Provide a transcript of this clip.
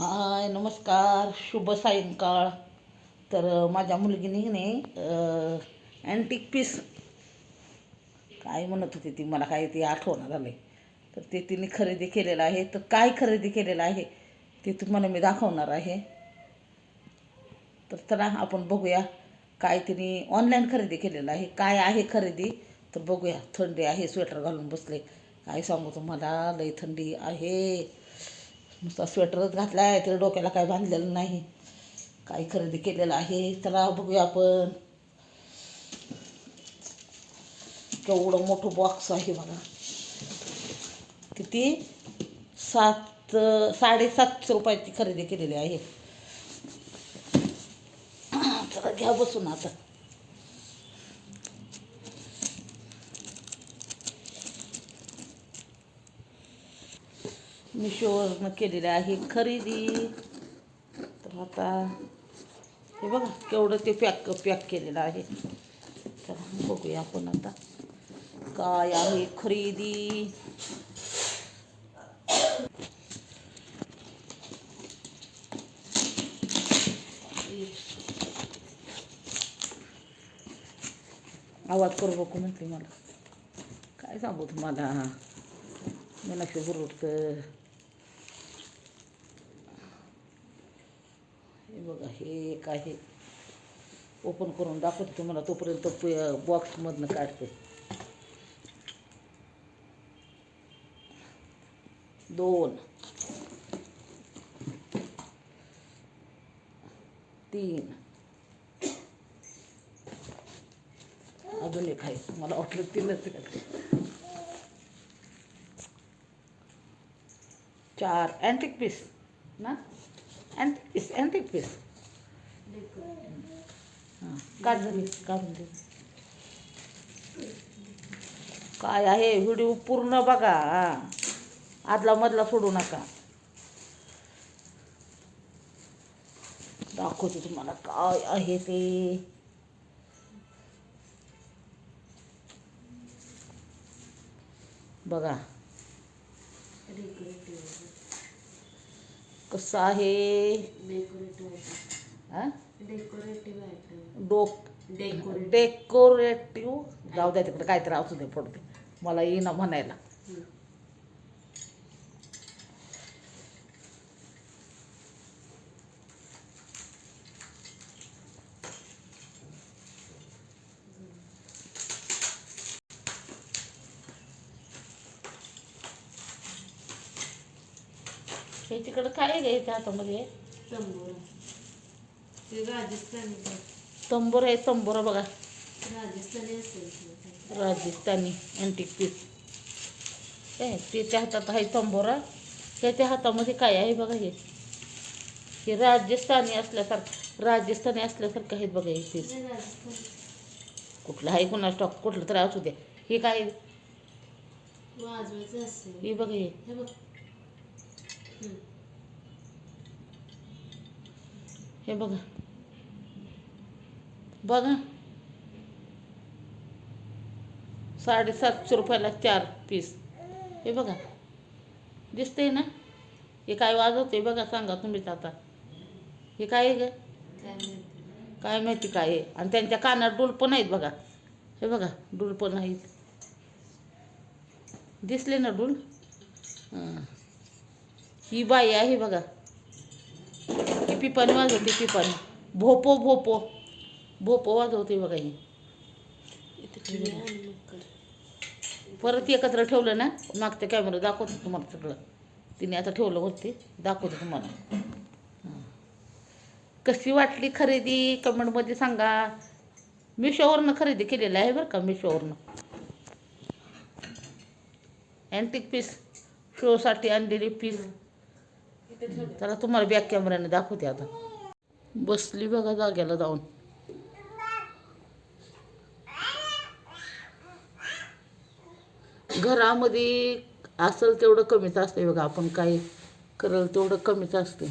हाय नमस्कार शुभ सायंकाळ. तर माझ्या मुलगीने नाही अँटिक पीस काय म्हणत होती ती? मला काय ती आठवणार झालंय तर ते तिने खरेदी केलेलं आहे. तर काय खरेदी केलेलं आहे ते तुम्हाला मी दाखवणार आहे. तर चला आपण बघूया काय तिने ऑनलाईन खरेदी केलेलं आहे. काय आहे खरेदी? तर बघूया. थंडी आहे स्वेटर घालून बसले. काय सांगू तुम्हाला? लई थंडी आहे. नुसता स्वेटरच घातला आहे तर डोक्याला काय बांधलेलं नाही. काय खरेदी केलेलं आहे चला बघूया आपण. केवढं मोठं बॉक्स आहे बघा. किती? सात साडेसातशे रुपयाची खरेदी केलेली आहे. तर घ्या बसून आता. मिशोवरनं केलेली आहे खरेदी. तर आता हे बघा केवढं ते पॅक पॅक केलेलं आहे. तर बघूया आपण आता काय आहे खरेदी. आवाज करू बघू म्हटली मला. काय सांगू तुम्हाला? मीनाक्षी बुरुडकर बघा हे एक आहे. ओपन करून दाखवते तुम्हाला तोपर्यंत तो बॉक्समधनं काढते. दोन तीन. अजून एक आहे मला वाटलं तीनच चार अँटिक पीस ना? अँटिक पीस अँटिक पीस हां काढ झाली काढून दे. काय आहे? व्हिडिओ पूर्ण बघा. आदला मधला सोडू नका. दाखवते तुम्हाला काय आहे ते. बघा. कसं आहे? डोक डेकोरेटिव्ह जाऊ द्या तिकडे काहीतरी असू दे पडते मला येईना म्हणायला. हे तिकडं काय घ्यायचं हातामध्ये राजस्थानी तंबोर आहे तंबोरा बघा. राजस्थानी असेल राजस्थानी अँटिक पीस काय त्याच्या हातात आहे तंबोरा. त्याच्या हातामध्ये काय आहे बघा हे? हे राजस्थानी असल्यासारखं राजस्थानी असल्यासारखं आहेत बघा हे पीस राजस्थान. कुठलं आहे कुणा स्टॉक कुठलं तरी असू द्या. हे काय? वाजवायचं असेल. हे बघा हे. हे बघ. बघा. साडेसातशे रुपयाला चार पीस हे बघा. दिसतंय ना? हे काय वाजवते बघा सांगा तुम्हीच आता. हे काय आहे ग? काय माहिती. काय माहिती काय आहे? आणि त्यांच्या कानात डूल पण आहेत बघा. हे बघा डूल पण आहेत. दिसले ना डूल? हां. ही बाई आहे बघा. ही पिपाणी वाजवते पिपाणी. भोपो भोपो. भोपो वाजवते बघा ही. परत एकत्र ठेवलं ना मागच्या कॅमेरा दाखवते तुम्हाला सगळं. तिने आता ठेवलं वरती दाखवते तुम्हाला. कशी वाटली खरेदी? कमेंटमध्ये सांगा. मिशोवरनं खरेदी केलेलं आहे बरं का मिशोवरनं अँटिक पीस शोसाठी आणलेली पीस त्याला तुम्हाला बॅक कॅमेऱ्याने दाखवते आता. बसली बघा जाग्याला जाऊन. घरामध्ये असेल तेवढं कमीच असते बघा आपण काय करल तेवढं कमीच असते